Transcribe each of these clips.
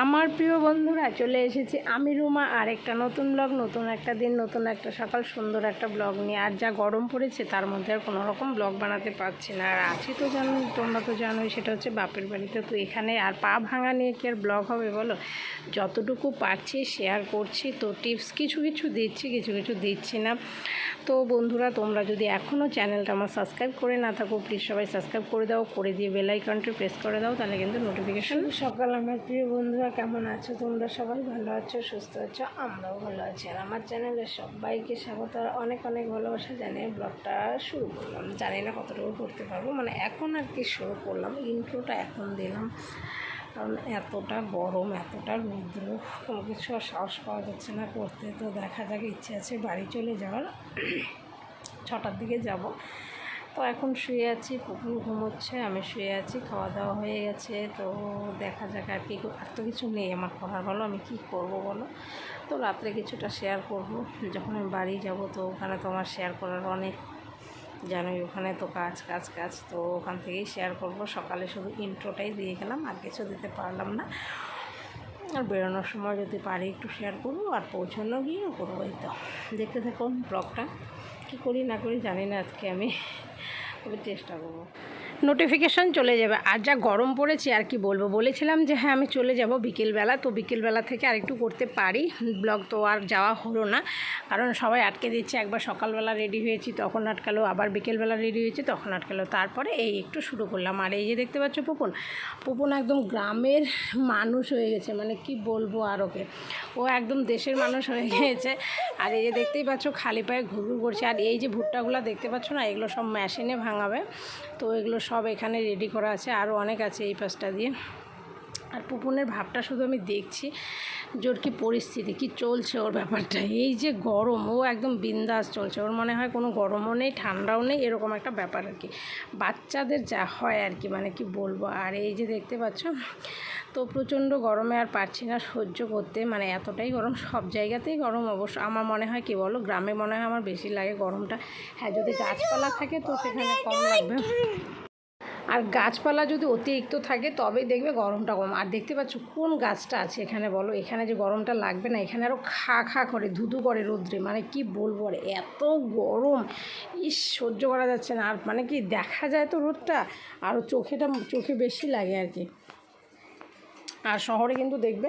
আমার প্রিয় বন্ধুরা, চলে এসেছি আমি রুমা। আর একটা নতুন ব্লগ নতুন একটা দিন, নতুন একটা সকাল, সুন্দর একটা ব্লগ নিয়ে। আর যা গরম পড়েছে, তার মধ্যে আর কোনো রকম ব্লগ বানাতে পারছি না। আর আছি তো জানো, তোমরা তো জানোই, সেটা হচ্ছে বাপের বাড়িতে। তো এখানে আর পা ভাঙা নিয়ে কি আর ব্লগ হবে বলো? যতটুকু পারছি শেয়ার করছি। তো টিপস কিছু কিছু দিচ্ছি, কিছু কিছু দিচ্ছি না। তো বন্ধুরা, তোমরা যদি এখনও চ্যানেলটা আমার সাবস্ক্রাইব করে না থাকো প্লিজ সবাই সাবস্ক্রাইব করে দাও। করে দিয়ে বেল আইকনটি প্রেস করে দাও, তাহলে কিন্তু নোটিফিকেশন সকাল, আমার প্রিয় বন্ধুরা। কেমন আছো? তোমরা সবাই ভালো আছো, সুস্থ আছো? আমরাও ভালো আছি। আর আমার চ্যানেলে সবাইকে স্বাগত। আর অনেক অনেক ভালোবাসা জানিয়ে ব্লগটা শুরু করলাম। জানি না কতটুকু করতে পারব। মানে এখন আর কি শুরু করলাম। ইন্ট্রোটা এখন দিলাম। কারণ এতটা গরম, এতটা রৌদ্র, কোনো কিছু আর সাহস পাওয়া যাচ্ছে না করতে। তো দেখা যাক, ইচ্ছে আছে বাড়ি চলে যাওয়ার। ছটার দিকে যাব। তো এখন শুয়ে আছি, পুকুর ঘুমোচ্ছে, আমি শুয়ে আছি খাওয়া দাওয়া হয়ে গেছে, তো দেখা যাক আর কি আর তো কিছু নেই আমার করার, বলো আমি কি করব বলো? তো রাত্রে কিছুটা শেয়ার করব, যখন আমি বাড়ি যাব তো ওখানে তো আমার শেয়ার করার অনেক, জানোই ওখানে তো কাজ কাজ কাজ, তো ওখান থেকেই শেয়ার করব, সকালে শুধু ইন্ট্রোটাই দিয়ে গেলাম, আর কিছু দিতে পারলাম না। আর বেরোনোর সময় যদি পারি একটু শেয়ার করব, আর পৌঁছানো গিয়েও করব এই তো। দেখতে থাকুন ব্লগটা কী করি না করি জানি না আজকে আমি। তবে চেষ্টা করব। নোটিফিকেশান চলে যাবে। আর যা গরম পড়েছে, আর কি বলব? বলেছিলাম যে হ্যাঁ আমি চলে যাব বিকেলবেলা। তো বিকেলবেলা থেকে আরেকটু করতে পারি। ব্লগ তো আর যাওয়া হলো না। কারণ সবাই আটকে দিচ্ছে। একবার সকালবেলা রেডি হয়েছি, তখন আটকালো। আবার বিকেলবেলা রেডি হয়েছি, তখন আটকালো। তারপরে এই একটু শুরু করলাম। আর এই যে দেখতে পাচ্ছ পুপন পুপন একদম গ্রামের মানুষ হয়ে গেছে। মানে কি বলব আর ওকে? ও একদম দেশের মানুষ হয়ে গিয়েছে আর এই যে দেখতেই পাচ্ছ, খালি পায়ে ঘুরঘুর করছে। আর এই যে ভুট্টাগুলো দেখতে পাচ্ছ না? এগুলো সব মেশিনে ভাঙাবে। তো এগুলো সব এখানে রেডি করা আছে আরও অনেক আছে এই পাশটা দিয়ে। আর পুপুনের ভাবটা শুধু আমি দেখছি, জোর কি পরিস্থিতি, কি চলছে ওর ব্যাপারটা। এই যে গরম, ও একদম বিন্দাস চলছে, ওর মনে হয় কোনো গরমও নেই, ঠান্ডাও নেই, এরকম একটা ব্যাপার আর কি। বাচ্চাদের যা হয় আর কি মানে কি বলব? আর এই যে দেখতে পাচ্ছ, তো প্রচণ্ড গরমে আর পারছি না সহ্য করতে মানে এতটাই গরম, সব জায়গাতেই গরম অবশ্য। আমার মনে হয় কি বলো, গ্রামে মনে হয় আমার বেশি লাগে গরমটা। হ্যাঁ যদি গাছপালা থাকে তো সেখানে কম লাগবে। আর গাছপালা যদি অতিরিক্ত থাকে, তবেই দেখবে গরমটা কম। আর দেখতে পাচ্ছ কোন গাছটা আছে এখানে বলো? এখানে যে গরমটা লাগবে না, এখানে আরও খা খা করে, ধুধু করে রোদ্রে। মানে কি বলব আর, এত গরম। ইস, সহ্য করা যাচ্ছে না। আর মানে কি দেখা যায় তো রোদটা আরও চোখেটা, চোখে বেশি লাগে আর কি। আর শহরে কিন্তু দেখবে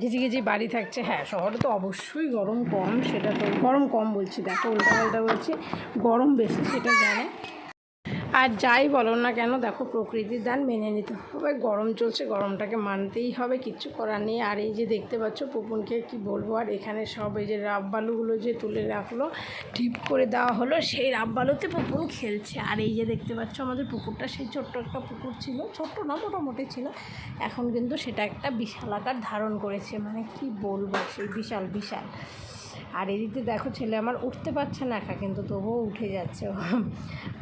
ঘিজি ঘিজি বাড়ি থাকছে। হ্যাঁ শহরে তো অবশ্যই গরম কম, সেটা তো গরম কম বলছি। দেখো উল্টা পাল্টা বলছি, গরম বেশি, সেটা জানে। আর যাই বলো না কেন, দেখো প্রকৃতির দান মেনে নিতে হবে। গরম চলছে, গরমটাকে মানতেই হবে, কিচ্ছু করার নেই। আর এই যে দেখতে পাচ্ছ পুপুনকে কি বলব, আর এখানে সব এই যে রাব বালুগুলো যে তুলে রাখল টিপ করে দেওয়া হলো, সেই রাব বালুতে পুপুন খেলছে। আর এই যে দেখতে পাচ্ছ, আমাদের পুকুরটা সেই ছোট্ট একটা পুকুর ছিল। ছোট্ট না, মোটামুটি ছিল। এখন কিন্তু সেটা একটা বিশাল আকার ধারণ করেছে। মানে কি বলব, সেই বিশাল বিশাল। আর এদিকে দেখো ছেলে আমার উঠতে পারছে না একা, কিন্তু তবুও উঠে যাচ্ছে।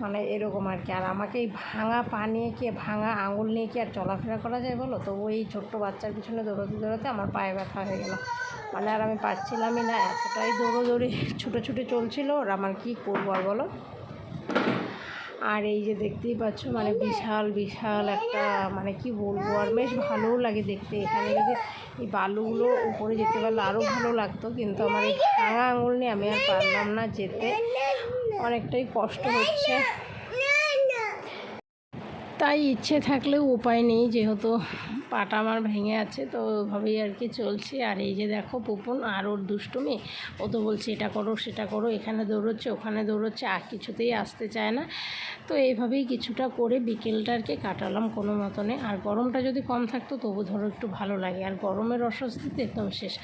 মানে এরকম আর কি। আর আমাকে এই ভাঙা পা নিয়ে কি, ভাঙা আঙুল নিয়ে কি আর চলাফেরা করা যায় বলো? তবু এই ছোট্ট বাচ্চার পিছনে দৌড়াতে দৌড়াতে আমার পায়ে ব্যথা হয়ে গেল। মানে আর আমি পারছিলামই না, এতটাই দৌড়োদৌড়ি ছুটে ছুটে চলছিল। আর আমার কী করব আর বলো? আর এই যে দেখতেই পাচ্ছ মানে বিশাল বিশাল একটা মানে কি বলব, আর বেশ ভালোও লাগে দেখতে। এখানে যদি এই বালুগুলো উপরে যেতে পারলে আরও ভালো লাগতো, কিন্তু আমার এই ভাঙা আঙুল নিয়ে আমি আর পারলাম না যেতে। অনেকটাই কষ্ট হচ্ছে। তাই ইচ্ছে থাকলেও উপায় নেই, যেহেতু পাটা আমার ভেঙে আছে, তো ওইভাবেই আর কি চলছে। আর এই যে দেখো পুপুন আর ওর দুষ্টুমি, ও তো বলছে, এটা করো, সেটা করো, এখানে দৌড়চ্ছে, ওখানে দৌড়চ্ছে, আর কিছুতেই আসতে চায় না। তো এইভাবেই কিছুটা করে বিকেলটা আর কি কাটালাম কোনো মতনে। আর গরমটা যদি কম থাকতো, তবু ধরো একটু ভালো লাগে। আর গরমের অস্বস্তিতে একদম শেষ।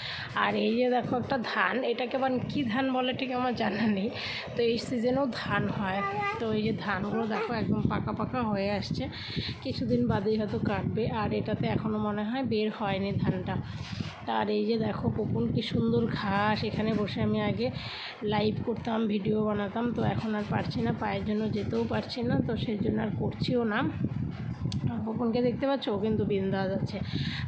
আর এই যে দেখো একটা ধান, এটাকে আবার কী ধান বলে ঠিক আমার জানা নেই। তো এই সিজনেও ধান হয়। তো এই যে ধানগুলো দেখো একদম পাকা পাকা হয়ে আসছে। কিছুদিন বাদেই হয়তো কাটবে। আর এটাতে এখনও মনে হয় বের হয়নি ধানটা। আর এই যে দেখো পুকুন কি সুন্দর ঘাস। এখানে বসে আমি আগে লাইভ করতাম ভিডিও বানাতাম। তো এখন আর পারছি না, পায়ের জন্য যেতেও পারছি না, তো সেই জন্য আর করছিও না। আর পুকুনকে দেখতে পাচ্ছ? ও কিন্তু বিন্দা যাচ্ছে।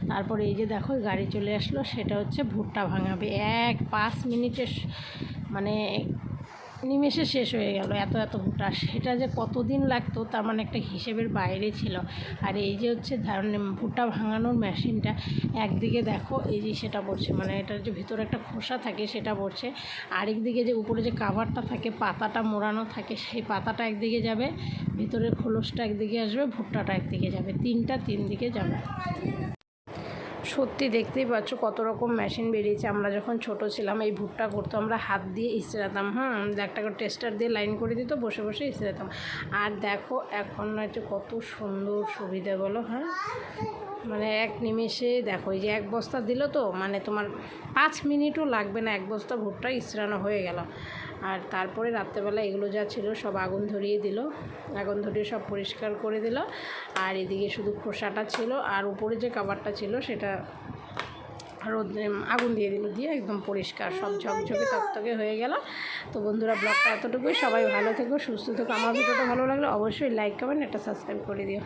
তারপরে এই যে দেখো গাড়ি চলে আসলো। সেটা হচ্ছে ভুট্টা ভাঙাবে। এক পাঁচ মিনিটের মানে নিমেষে শেষ হয়ে গেল, এত এত ভুট্টা সেটা যে কতদিন লাগতো, তার মানে একটা হিসেবের বাইরে ছিল। আর এই যে হচ্ছে ভুট্টা ভাঙানোর মেশিনটা, একদিকে দেখো, এই যে সেটা পড়ছে মানে এটার যে ভিতরে একটা খোসা থাকে সেটা পড়ছে। আরেকদিকে যে উপরে যে কাভারটা থাকে, পাতাটা মোড়ানো থাকে, সেই পাতাটা একদিকে যাবে, ভিতরের খোলসটা একদিকে আসবে, ভুট্টাটা একদিকে যাবে। তিনটা তিন দিকে যাবে। সত্যি দেখতেই পাচ্ছ কত রকম মেশিন বেরিয়েছে। আমরা যখন ছোট ছিলাম, এই ভুট্টা করতো, আমরা হাত দিয়ে ইসরাতাম, হুম? একটা করে টেস্টার দিয়ে লাইন করে দিত, বসে বসে ইসরাতাম। আর দেখো, এখন হচ্ছে কত সুন্দর সুবিধা, বলো হ্যাঁ? মানে এক নিমেষে দেখো যে এক বস্তা দিল তো মানে তোমার পাঁচ মিনিটও লাগবে না, এক বস্তা ভুট্টা ইসরানো হয়ে গেল। আর তারপরে রাত্রেবেলা এগুলো যা ছিল সব আগুন ধরিয়ে দিল, আগুন ধরিয়ে সব পরিষ্কার করে দিল। আর এদিকে শুধু খোসাটা ছিল, আর উপরে যে কাবারটা ছিল সেটা রোদ আগুন দিয়ে দিল, দিয়ে একদম পরিষ্কার, সব ঝকঝকে তকতকে হয়ে গেল। তো বন্ধুরা, ব্লগটা এতটুকুই, সবাই ভালো থেকো, সুস্থ থেকো। আমার ভিডিওটা ভালো লাগলে অবশ্যই লাইক কমেন্ট একটা সাবস্ক্রাইব করে দিও।